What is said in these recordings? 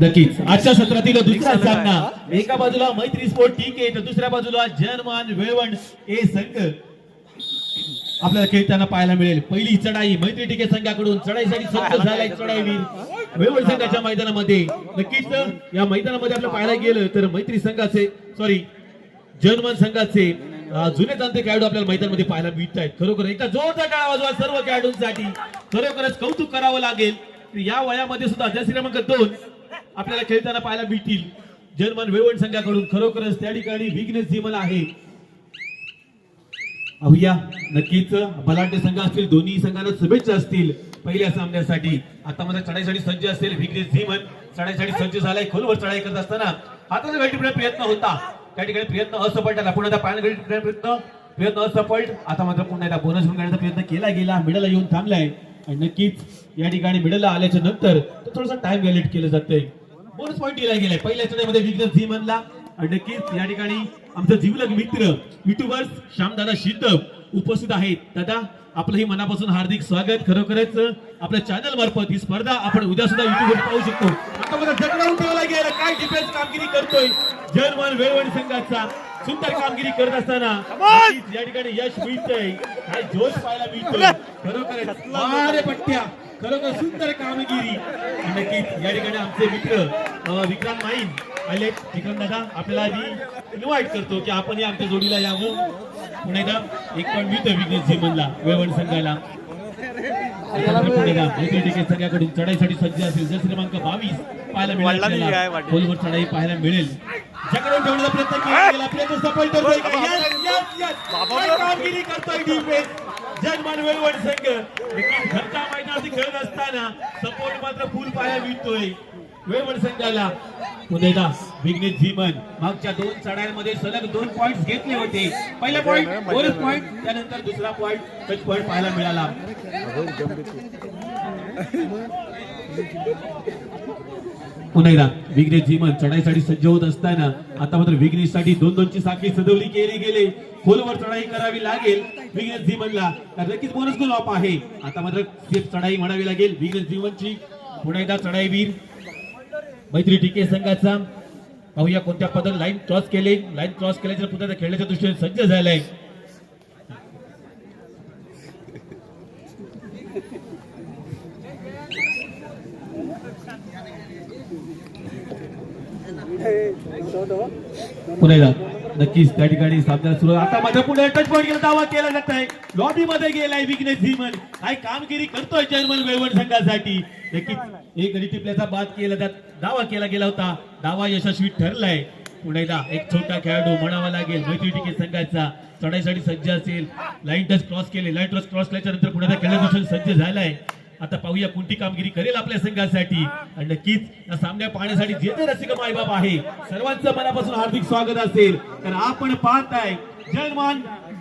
नक्कीच. आजच्या सत्रातील दुसरा सामना. एका बाजूला मैत्री स्पोर्ट ठीक आहे तर दुसऱ्या बाजूला जनमान वेळवण ए संघ. आपल्याला खेळताना पाहायला मिळेल. पहिली चढाई मैत्री टिके संघाकडून. चढाईसाठी सज्ज झालाय चढाईवीर वेळवण संघाच्या मैदानामध्ये. नक्कीच या मैदानामध्ये आपल्याला पाहायला गेलं तर मैत्री संघाचे सॉरी जनमान संघाचे जुने जाणते खेळाडू आपल्याला मैदानमध्ये पाहायला मिळत आहेत खरोखर एकदा जोरदार टाळा वाजवा सर्व खेळाडूंसाठी. खरोखरच कौतुक करावं लागेल. या वयामध्ये सुद्धा जय क्रमांक दोन आपल्याला खेळताना पाहायला मिळतील. जर्मन वेवण संघाकडून खरोखरच त्या ठिकाणी विघ्नेश जिमल आहे. अहुया नक्कीच बलाढ्य संघ असतील दोन्ही संघांना शुभेच्छा असतील पहिल्या सामन्यासाठी. आता मला चढाईसाठी सज्ज असेल विघ्नेश धीमन चढाईसाठी सज्ज झालाय खोलवर चढाई करत असताना आता वेळी प्रयत्न होता. त्या ठिकाणी प्रयत्न असफल ठरला पुन्हा त्या पाण्याकडे प्रयत्न प्रयत्न असफल आता मात्र पुन्हा एकदा बोनस घेऊन घेण्याचा प्रयत्न केला गेला. मिडलला येऊन थांबलाय. आणि नक्कीच या ठिकाणी मिडलला आल्याच्यानंतर थोडस थोडासा टाइम व्हॅलिड केलं जातंय. बोनस पॉईंट दिला गेलाय. पहिल्या चढाईमध्ये विघ्नेश म्हणला आणि नक्कीच या ठिकाणी आमचा जीवलग मित्र युट्यूबर्स श्यामदादा शितप उपस्थित आहेत. दादा आपलंही मनापासून हार्दिक स्वागत. खरोखरच आपल्या चॅनल मार्फत ही स्पर्धा आपण उद्या सुद्धा युट्यूबवर पाहू शकतो. आता मला जगलावून ठेवला गेला काय डिफेन्स कामगिरी करतोय? जर्मन वेळवणी संघाचा सुंदर कामगिरी करत असताना या ठिकाणी यश मिळतंय. काय जोश पाहायला मिळतोय. खरोखरच मारे पट्ट्या. खरोखर सुंदर कामगिरी. नक्कीच या ठिकाणी आमचे मित्र विक्रांत माईन आले विक्रम दादा आपल्याला इन्व्हाइट करतो की आपण आमच्या जोडीला यावं. पुन्हा एकदा एक पण मिळतो विघ्नेश जीवनला वेवण संघाला. एकदा मैत्री टिकेट संघाकडून चढाईसाठी सज्ज असेल. जर क्रमांक बावीस पाहायला मिळेल? खोलवर चढाई पाहायला मिळेल. ठेवण्याचा प्रयत्न केला गेला प्रयत्न सफल ठरतोय. का? Yes, yes, yes. काय कामगिरी करतोय डिफेन्स जगमान वेळवण संघ. नक्कीच घरच्या मैदानात खेळत असताना सपोर्ट मात्र फुल पाहायला मिळतोय. संघाला. पुन्हा एकदा विघ्नेश भीमन मागच्या दोन चढायांमध्ये सलग दोन पॉइंट घेतले होते. पहिला पॉइंट बोनस पॉइंट त्यानंतर दुसरा पॉइंट टच पॉइंट पाहायला मिळाला. पुन्हा एकदा विघ्नेश भीमन चढाईसाठी सज्ज होत असताना आता मात्र विघ्नेशसाठी दोन दोनची साखळी सजवली केली गेले. खोलवर चढाई करावी लागेल विघ्नेश भीमनला. तर नक्कीच बोनस गुण ऑफ आहे. आता मात्र चढाई म्हणावी लागेल विघ्नेश भीमनची. पुन्हा एकदा चढाईवीर मैत्री टीके संघाचा. पाहूया कोणत्या पद्धत लाईन क्रॉस केले. लाईन क्रॉस केल्याच्या पुन्हा त्या खेळण्याच्या दृष्टीने सज्ज झालाय. पुन्हा नक्कीच त्या ठिकाणी सामना सुरू आता माझ्या पुढे टच पॉईंट गेला दावा केला जात आहे. लॉबी मध्ये गेलाय विघ्नेश धीमन काय कामगिरी करतोय जर्मन वेवण संघासाठी. नक्कीच एक गडी टिपल्याचा बाद केला त्यात दावा केला गेला होता. दावा यशस्वी ठरलाय. पुण्याला एक छोटा खेळाडू म्हणावा लागेल. मैत्री टिके संघाचा चढाईसाठी सज्ज असेल. लाईन टच क्रॉस केले. लाईन टच क्रॉस केल्याच्यानंतर पुण्याचा खेळाडू सज्ज झालाय. आता पाहूया कोणती कामगिरी करेल आपल्या संघासाठी. आणि नक्कीच या सामन्या पाहण्यासाठी जे जे रसिक मायबाप आहे सर्वांचं मनापासून हार्दिक स्वागत असेल. तर आपण पाहताय जयमान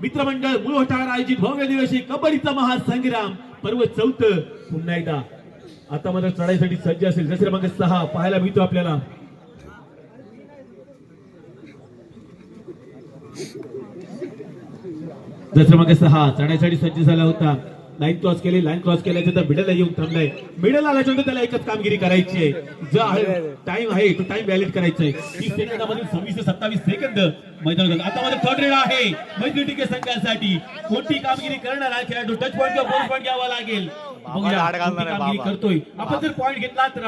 मित्रमंडळ मुळवटार आयोजित भव्य दिवशी कबड्डीचा महासंग्राम. पर्व चौथ पुन्हा एकदा. आता मात्र चढाईसाठी सज्ज असेल. जसे क्रमांक सहा पाहायला मिळतो आपल्याला. जर क्रमांक सहा चढाईसाठी सज्ज झाला होता. लाईन क्रॉस केली लाईन क्रॉस केल्याच्या तर मिडल येऊन थांबलाय मिडल आल्याच्यानंतर त्याला एकच कामगिरी करायची आहे. जो टाइम आहे तो टाइम व्हॅलिड करायचा आहे. तीस सेकंदामध्ये सव्वीस ते सत्तावीस सेकंद मैदान आता मध्ये थर्ड रेड आहे. मैत्री टिके संघासाठी कोणती कामगिरी करणार आहे? खेळाडू टच पॉईंट किंवा फोर पॉईंट घ्यावा लागेल. बघूया लाड घालणार कोणती आहे कामगिरी बाबा. करतोय. आपण जर पॉईंट घेतला तर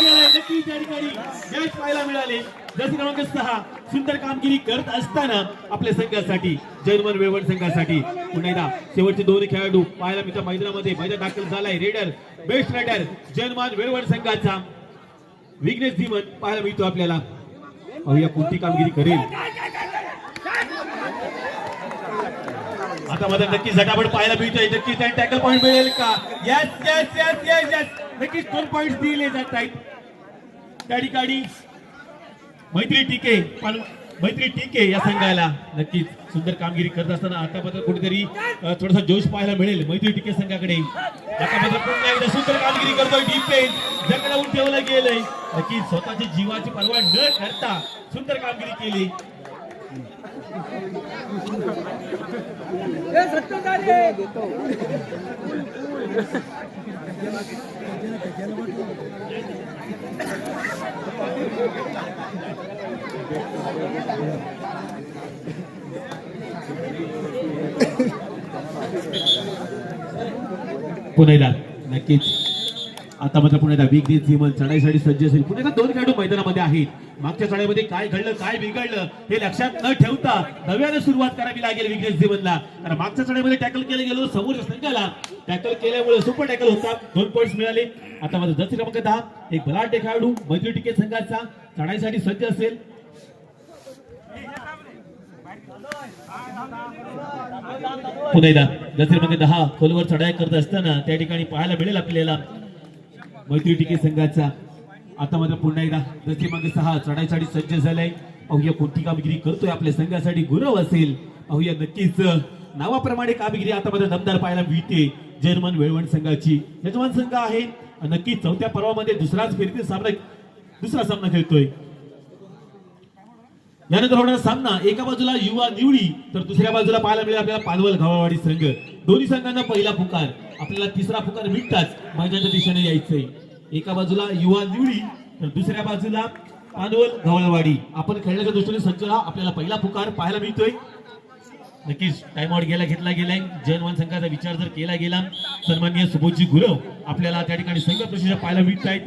गेलाय नक्की त्या ठिकाणी यश पाहायला मिळाले. जसे क्रमांक सहा सुंदर कामगिरी करत असताना आपल्या संघासाठी जर्मन वेवण संघासाठी. पुन्हा एकदा शेवटचे दोन खेळाडू पाहायला मिळतात मैदानामध्ये. मैदान दाखल झालाय. रेडर बेस्ट रेडर जर्मन वेवण संघाचा. विघ्नेश धीमन पाहायला मिळतो आपल्याला. पाहूया कोणती कामगिरी करेल. आता मध्ये नक्की झटापट पाहायला मिळतोय. नक्कीच टॅकल पॉईंट मिळेल का? Yes yes yes yes yes नक्कीच दोन पॉईंट दिले जात आहेत त्या ठिकाणी मैत्री टिके पण मैत्री टिके या संघाला. नक्कीच सुंदर कामगिरी करत असताना आता कुठेतरी थोडासा जोश पाहायला मिळेल मैत्री टिके संघाकडे. पुन्हा एकदा सुंदर कामगिरी करतोय डिफेन्स जगडावून ठेवलं गेलंय. नक्कीच स्वतःची जीवाची पर्वा न करता सुंदर कामगिरी केली. पुणेला नक्कीच. आता मात्र पुन्हा एकदा विघ्नेश झिमन चढाईसाठी सज्ज असेल. पुण्याचा दोन खेळाडू मैदानामध्ये आहेत. मागच्या चढाईमध्ये काय घडलं काय बिघडलं हे लक्षात न ठेवता नव्याने सुरुवात करावी लागेल विघ्नेश धीमनला कारण मागच्या चढाईमध्ये टॅकल केलं गेलो समोर संघाला. टॅकल केल्यामुळे सुपर टॅकल होता. दोन पॉईंट मिळाले. आता माझा जसे क्रमांक दहा एक बलाढ्य खेळाडू मजूर टिके संघाचा चढाईसाठी सज्ज असेल. पुन्हा एकदा जसे क्रमांक दहा खोलवर चढाई करत असताना त्या ठिकाणी पाहायला मिळेल आपल्याला. मैत्री टिके संघाचा. आता मात्र पुन्हा एकदा जसे मागे सहा चढाईसाठी सज्ज झालाय. अहुया कोणती कामगिरी करतोय आपल्या संघासाठी? गुरव असेल. अहुया नक्कीच नावाप्रमाणे कामगिरी आता मात्र दमदार पाहायला मिळते. जर्मन वेळवण संघाची यजमान संघ आहे. नक्कीच चौथ्या पर्वामध्ये दुसराच फेरीतील सामना दुसरा सामना खेळतोय. यानंतर होणारा सामना एका बाजूला युवा निवडी तर दुसऱ्या बाजूला पाहायला मिळेल आपल्याला पानवल घावावाडी संघ. दोन्ही संघांना पहिला पुकार. आपल्याला तिसरा पुकार मिळताच मैदानाच्या दिशेने यायचंय. एका बाजूला युवा निवडी तर दुसऱ्या बाजूला पानवल घवळवाडी आपण खेळण्याच्या दृष्टीने सज्ज आपल्याला पहिला पुकार पाहायला मिळतोय. नक्कीच टाइम आउट गेला घेतला गेलाय. जनवन संघाचा विचार जर केला गेला सन्मान्य सुबोधजी गुरव आपल्याला त्या ठिकाणी संघ प्रशिक्षण पाहायला मिळत आहेत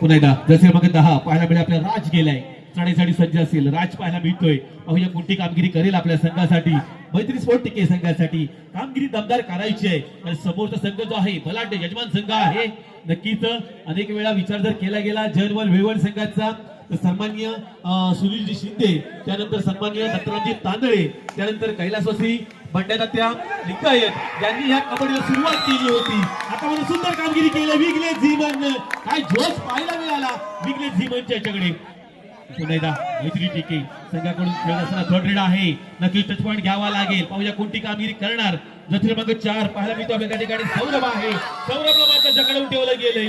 पुन्हा एकदा जसे मग दहा पाहायला मिळेल आपल्या राज गेलाय. चढाईसाठी सज्ज असेल. राज पाहायला मिळतोय. पाहूया कोणती कामगिरी करेल आपल्या संघासाठी? मैत्री स्पोर्ट टिके संघासाठी. कामगिरी दमदार करायची आहे. आणि समोरचा संघ जो आहे बलाढ्य यजमान संघ आहे. नक्कीच अनेक वेळा विचार जर केला गेला जनवल वेळवण संघाचा तर सन्मान्य सुनीलजी शिंदे त्यानंतर सन्मान्य दत्तरामजी तांदळे त्यानंतर कैलासवासी बंड्याना लिंगायत यांनी ह्या कबड्डीला सुरुवात केली होती. आता म्हणून सुंदर कामगिरी केली. विगले झीमन. काय जोश पाहायला मिळाला. विगले झीमनच्या याच्याकडे पुन्हा एकदा मैत्री टिके. संघाकडून खेळत असताना थर्ड रेड आहे. नक्की टच पॉईंट घ्यावा लागेल. पाहूया कोणती कामगिरी करणार. जसे मग चार पाहायला मिळतो. आपल्या त्या ठिकाणी सौरभ आहे. सौरभला मात्र जकडून ठेवलं गेलंय.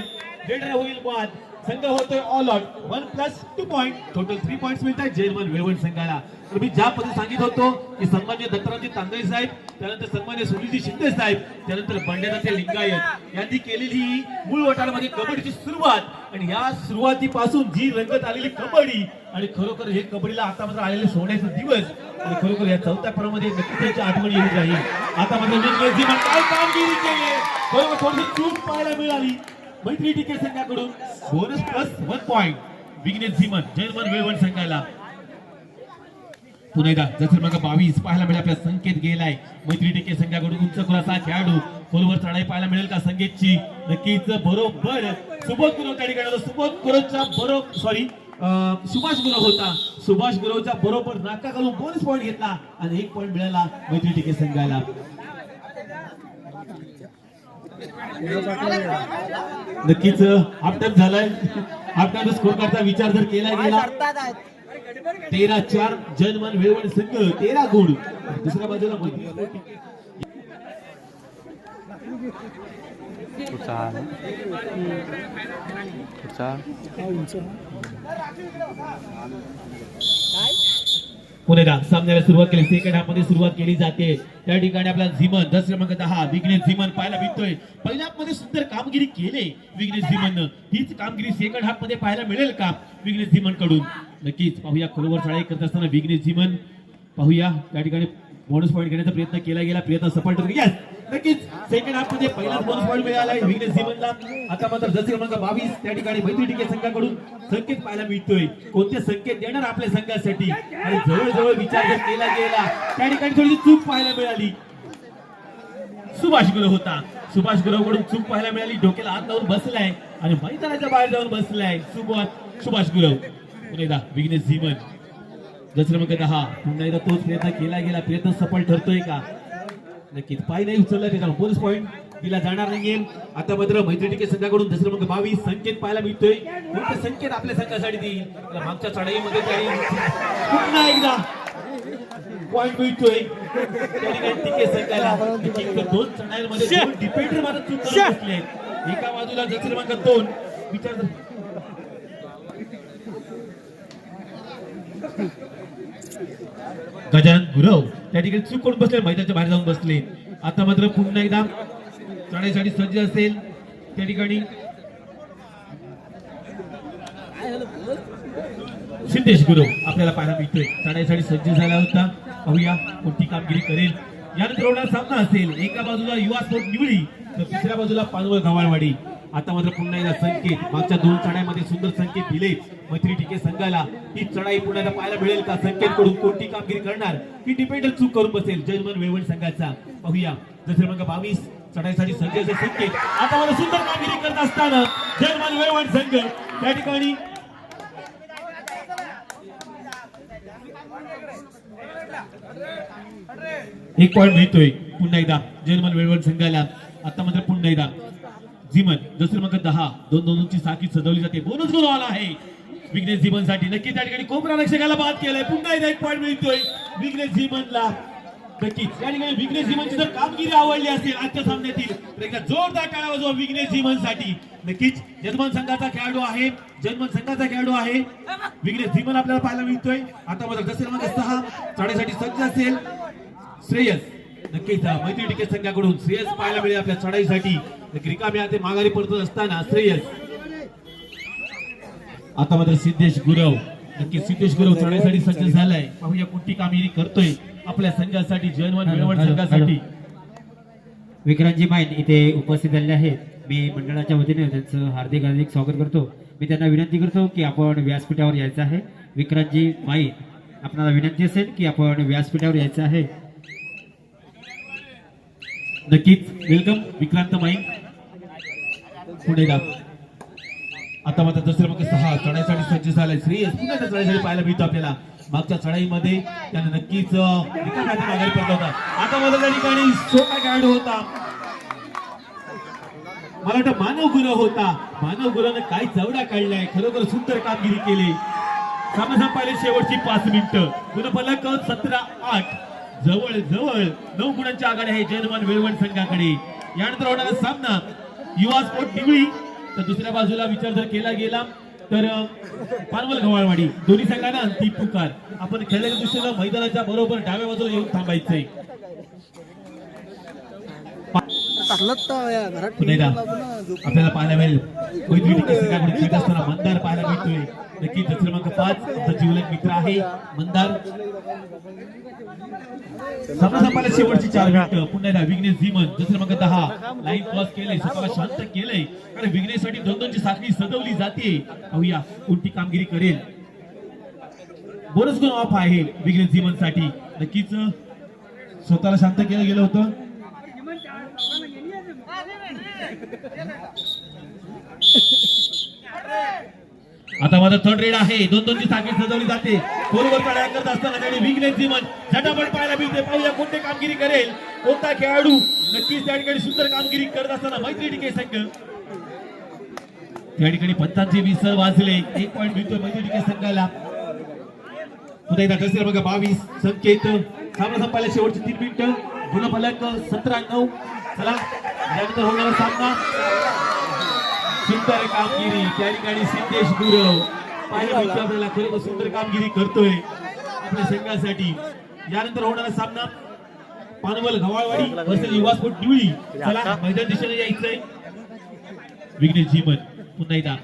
रेडर होईल बाद. संघ होतोय all out one plus two point total three point मिळत आहेत जैनमन वेळवण संघाला. तर मी ज्या पद्धती सांगित होतो की सन्मान्य दत्तरामजी तांदळे साहेब त्यानंतर सन्मान्य सुनीलजी शिंदे साहेब त्यानंतर बंड्यानाथे लिंगायत. यांनी केलेली ही मूळ वटारामध्ये कबड्डीची सुरुवात. आणि या सुरुवातीपासून जी रंगत आलेली कबड्डी आणि खरोखर हे कबड्डीला आता मात्र आलेले सोन्याचे दिवस आणि खरोखर या चौथ्या पर्वामध्ये नक्की त्यांची आठवण येऊ जाईल आता मात्र काय कामगिरी केली बरोबर थोडीशी चूक पाहायला मिळाली. मैत्री टिके संघाकडून bonus plus one point Vighnesh झिमन जर्मन वेळवण संघाला. पुन्हा एकदा जसं मग बावीस. पाहायला मिळेल आपल्या संकेत गेलाय. मैत्री टिके संघाकडून उंच खुलासा खेळाडू. खोलवर चढाई पाहायला मिळेल का संकेतची? नक्कीच बरोबर. सुबोध गुरव त्या ठिकाणी सुबोध गुरवच्या बरोबर सॉरी सुभाष गुरव होता. सुभाष गुरवच्या बरोबर नाका घालून बोनस पॉईंट घेतला आणि एक पॉईंट मिळाला मैत्री टिके संघाला. नक्कीच टाइम झालाय. टाइम स्कोर करता विचार जर केला गेला तेरा चार जनमन वेळवण संघ तेरा गुण. दुसऱ्या बाजूला मैत्री पुणेला सामन्याला सुरुवात केली. सेकंड हाफमध्ये सुरुवात केली जाते. त्या ठिकाणी आपला झिमन दस क्रमांक दहा. विघ्नेश झिमन पाहायला मिळतोय पहिल्या हाफमध्ये सुंदर कामगिरी केली विघ्नेश झिमन. हीच कामगिरी सेकंड हाफमध्ये पाहायला मिळेल का? विघ्नेश झिमनकडून नक्कीच पाहूया खोलवर चढाई करत असताना विघ्नेश झिमन. पाहूया त्या ठिकाणी बोनस पॉईंट घेण्याचा प्रयत्न केला गेला. प्रयत्न सफल ठरला नक्कीच. सेकंड हाफमध्ये पहिला बोनस पॉईंट मिळाला आहे विघ्नेश झिमनला आता मात्र जसे क्रमांक बावीस त्या ठिकाणी मैत्री टिके संघाकडून संकेत पाहायला मिळतोय. कोणते संकेत देणार आपल्या संघासाठी? आणि जवळजवळ विचार जर केला गेला त्या ठिकाणी थोडी चूक पाहायला मिळाली. सुभाष गुरव होता. सुभाष गुरवकडून चूक पाहायला मिळाली. डोक्याला हात लावून बसलाय. आणि मैदानाच्या बाहेर जाऊन बसलाय. सुभाष सुभाष गुरव पुन्हा विघ्नेश झिमन जसं क्रमांक दहा. पुन्हा एकदा तोच प्रयत्न केला गेला. प्रयत्न सफल ठरतोय का? नक्कीच. पाय नाही उचलला त्याच्यावर बोनस पॉईंट दिला जाणार नाहीये. आता मात्र मैत्री टिके संघाकडून दसरा क्रमांक बावीस संकेत पाहायला मिळतोय. कोणते संकेत आपल्या संघासाठी देईल? मागच्या चढाईमध्ये त्यांनी पुन्हा एकदा पॉईंट मिळतोय. टिके संघाला दोन चढाईमध्ये डिपेंडर मात्र चूक करत बसले आहेत. एका बाजूला जसं क्रमांक दोन. विचार गजानन गुरव. त्या ठिकाणी चूक करून बसले मैदानाच्या बाहेर जाऊन बसले. आता मात्र पुन्हा एकदा चढाईसाठी सज्ज असेल त्या ठिकाणी. सिद्धेश गुरु आपल्याला पाहायला मिळतोय. चढाईसाठी सज्ज झाला होता. पाहूया कोणती कामगिरी करेल. यानंतर होणार सामना असेल. एका बाजूला युवा स्पोर्ट निवडी तर दुसऱ्या बाजूला पानवळ गव्हाणवाडी आता मात्र पुन्हा एकदा संकेत. मागच्या दोन चढाईमध्ये सुंदर संकेत दिले. मैत्री टिके संघाला ही चढाई पुन्हा पाहायला मिळेल का? संकेत कडून कोणती कामगिरी करणार? ही डिपेंडर चूक करून बसेल जजमन वेवण संघाचा. पाहूया. जसे मग बावीस चढाईसाठी संघाचे संकेत. आता मला सुंदर कामगिरी करत असताना जजमन वेवण संघ त्या ठिकाणी एक पॉईंट मिळतोय. पुन्हा एकदा जर्मन वेळवण संघाला. आता मात्र पुन्हा एकदा झीमन दुसरं मग दहा दोन दोन ची साखी सजवली जाते. बोनस गोल आला आहे. विघ्नेश झिमनसाठी नक्की त्या ठिकाणी कोपरा रक्षकाला बाद केलाय. पुन्हा एकदा एक पॉईंट मिळतोय. विघ्नेश झिमनला नक्कीच या ठिकाणी विघ्नेश झिमनची जर कामगिरी आवडली असेल आजच्या सामन्यातील तर एकदा जोरदार टाळा वाजवा विघ्नेश झिमनसाठी नक्कीच जर्मन संघाचा खेळाडू आहे. जन्मन संघाचा खेळाडू आहे. विघ्नेश झिमन आपल्याला पाहायला मिळतोय. आता मात्र जसे मग सहा चढाईसाठी सज्ज असेल. श्रेयस. नक्कीच मैत्री टिके संघाकडून श्रेयस पाहायला मिळेल आपल्या चढाईसाठी. रिकामी ते माघारी परतत असताना श्रेयस. आता मात्र सिद्धेश गुरव नक्कीच सिद्धेश गुरव चढाईसाठी सज्ज झालाय. पाहूया कोणती कामगिरी करतोय आपल्या संघासाठी जयनवन वेळवण संघासाठी. विक्रांतजी माईन इथे उपस्थित झालेले आहेत. मी मंडळाच्या वतीने त्यांचं हार्दिक हार्दिक स्वागत करतो. मी त्यांना विनंती करतो की आपण व्यासपीठावर यायचं आहे. विक्रांतजी माईन आपणाला विनंती असेल की आपण व्यासपीठावर यायचं आहे. नक्कीच वेलकम विक्रांत माई पुढे गा आता मात्र दुसरे मग सहा चढाईसाठी सज्ज झालाय श्रेयस पुन्हा त्या चढाईसाठी पाहायला मिळतो आपल्याला. मागच्या चढाईमध्ये त्याने नक्कीच अं, माघारी पडला होता. आता मला त्या ठिकाणी सोपा खेळाडू होता. मला वाटतं मानव गुरु होता. मानव गुरुनं काय चवडा काढलाय खरोखर सुंदर कामगिरी केली. सामना संपायला शेवटची पाच मिनिटं. गुणफलक सतरा आठ. जवळ जवळ नऊ गुणांची आघाडी आहे जयनमान वेळवण संघाकडे. यानंतर होणारा सामना युवा स्पोर्ट टिवळी तर दुसऱ्या बाजूला विचार जर केला गेला तर पानवल गव्हाळवाडी. दोन्ही संघांना अंतिम पुकार. आपण खेळलेल्या दृष्टीनं मैदानाच्या बरोबर डाव्या बाजूला येऊन थांबायचंय. पुन्हा आपल्याला पाहायला मिळेल. कोयत्री खेळत असताना मंदार पाहायला मिळतोय. नक्की क्रमांक पाच आमचा जीवलग मित्र आहे मंदार. सामना शेवटची चार मिनिट पुन्हा एकदा विघ्नेश धीमन दुसरं मग दहा. लाईन क्रॉस केलंय स्वतःला शांत केलंय. कारण विघ्नेशसाठी दोन दोनची साखळी सजवली जाते. पाहूया कोणती कामगिरी करेल. बोनस गुण ऑफ आहे विघ्नेश धीमनसाठी नक्कीच स्वतःला शांत केलं गेलं होतं. आता माझा थर्ड रेड आहे. दोन दोनची साखळी सजवली जाते. बरोबर चढाया करत असताना त्याने विघ्नेश जीवन झटापट पाहायला मिळते. पाहूया कोणते कामगिरी करेल. कोणता खेळाडू नक्कीच त्या ठिकाणी सुंदर कामगिरी करत असताना मैत्री टिके संघ. त्या ठिकाणी पंचांचे विसर वाजले. एक पॉईंट मिळतोय मैत्री टिके संघाला. पुन्हा एकदा कसं बघा बावीस. संकेत. सामना संपायला शेवटचे तीन मिनिटं. गुणफलक सतरा नऊ चला यानंतर होणारा सामना. सुंदर कामगिरी. त्या ठिकाणी सिद्धेश गुरव. आपल्याला सुंदर कामगिरी करतोय आपल्या संघासाठी. यानंतर होणारा सामना. पानवल घवाळवाडी वर्सेस युवा निवळी चला मैदान दिशेने यायचंय. विघ्नेश झिमन पुन्हा एकदा.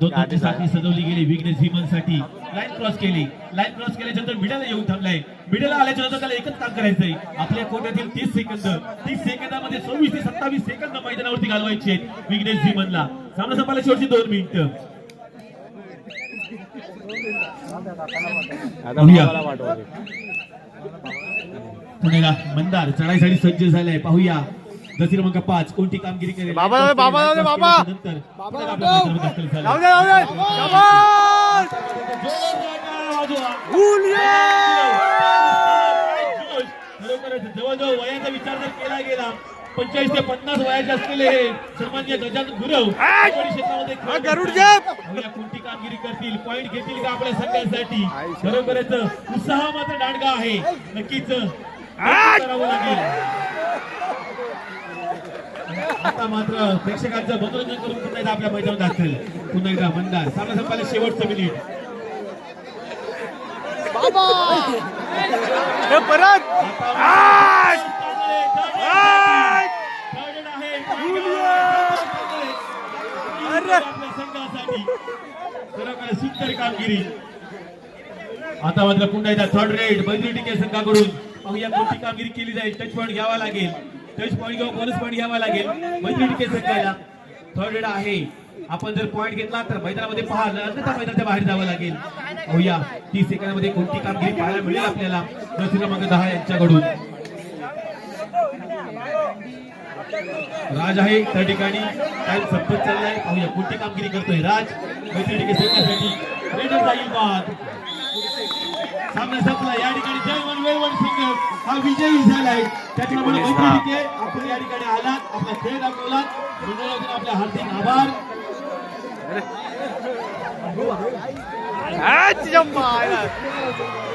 दोन दोनची साखळी सजवली गेली विघ्नेश झिमनसाठी लाईन क्रॉस केली. लाईन क्रॉस केल्याच्यानंतर मिडाला येऊन थांबलाय. मिडाला आल्याच्यानंतर त्याला एकच काम करायचंय. आपल्या कोट्यातील तीस सेकंद. तीस सेकंदामध्ये सव्वीस ते सत्तावीस सेकंद मैदानावरती घालवायचे आहेत विघ्नेश झिमनला. सामना संपायला शेवटची दोन मिनिटं. पाहूया. पुणेला मंदार चढाईसाठी सज्ज झालाय. पाहूया. दसी क्रमांक पाच कोणती कामगिरी करेल बाबा, बाबा, बाबा. केल्यानंतर पुन्हा आपल्या मैदानावर दाखल झाला. जाऊ दे, जाऊ दे. शाबास! खरोखरच जवळजवळ वयाचा विचार जर केला गेला पंचेचाळीस ते पन्नास वयाचे असलेले हे सन्मान्य गजानन गुरव कबड्डी क्षेत्रामध्ये खेळ हा, गरुड करतात. जप! पाहूया कोणती कामगिरी करतील पॉईंट घेतील का आपल्या संघासाठी खरोखरच उत्साह मात्र दांडगा आहे नक्कीच करावं लागेल आता मात्र प्रेक्षकांचं मनोरंजन करून पुन्हा एकदा आपल्या मैदानात दाखल. पुन्हा एकदा मंदार. सामना संपायला शेवटचं मिनिट बाबा! हे परत! संघासाठी. खरोखर सुंदर कामगिरी. आता मात्र पुन्हा एकदा थर्ड रेड टिके संघाकडून. पाहूया कोणती कामगिरी केली जाईल. टच पॉईंट घ्यावा लागेल. टच पॉईंट किंवा बोनस पॉईंट घ्यावा लागेल. म्हणजे टिके संघाला थर्ड रेड आहे. आपण जर पॉईंट घेतला तर मैदानामध्ये पहा अन्यथा मैदानाच्या बाहेर जावं लागेल. पाहूया. तीस सेकंदामध्ये कोणती कामगिरी पाहायला मिळेल आपल्याला? जर्सी क्रमांक दहा यांच्याकडून. राज आहे त्या ठिकाणी. टाइम संपत चाललाय. पाहूया कोणती कामगिरी करतोय राज. मैत्री संघासाठी रेडर जाईल बाद सामना संपला. या ठिकाणी जयवन वेळवण संघ. हा विजयी झालाय. त्याचप्रमाणे मैत्री टिके आपण या ठिकाणी आलात. आपला खेळ दाखवलात. मंडळातून आपले हार्दिक आभार. आहे.